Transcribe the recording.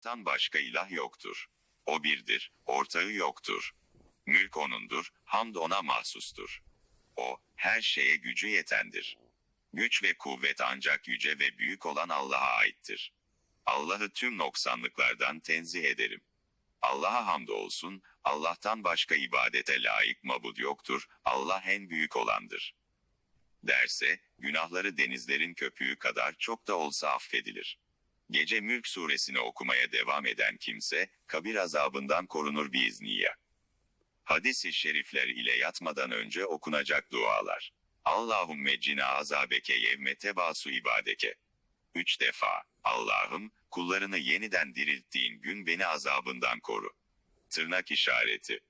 Allah'tan başka ilah yoktur. O birdir, ortağı yoktur. Mülk O'nundur, hamd O'na mahsustur. O, her şeye gücü yetendir. Güç ve kuvvet ancak yüce ve büyük olan Allah'a aittir. Allah'ı tüm noksanlıklardan tenzih ederim. Allah'a hamdolsun, Allah'tan başka ibadete layık mabud yoktur, Allah en büyük olandır. Derse, günahları denizlerin köpüğü kadar çok da olsa affedilir. Gece Mülk suresini okumaya devam eden kimse, kabir azabından korunur biizniyya. Hadis-i şerifler ile yatmadan önce okunacak dualar. Allahümme cina azabeke yevme tebasu ibadeke. Üç defa, Allah'ım, kullarını yeniden dirilttiğin gün beni azabından koru. Tırnak işareti.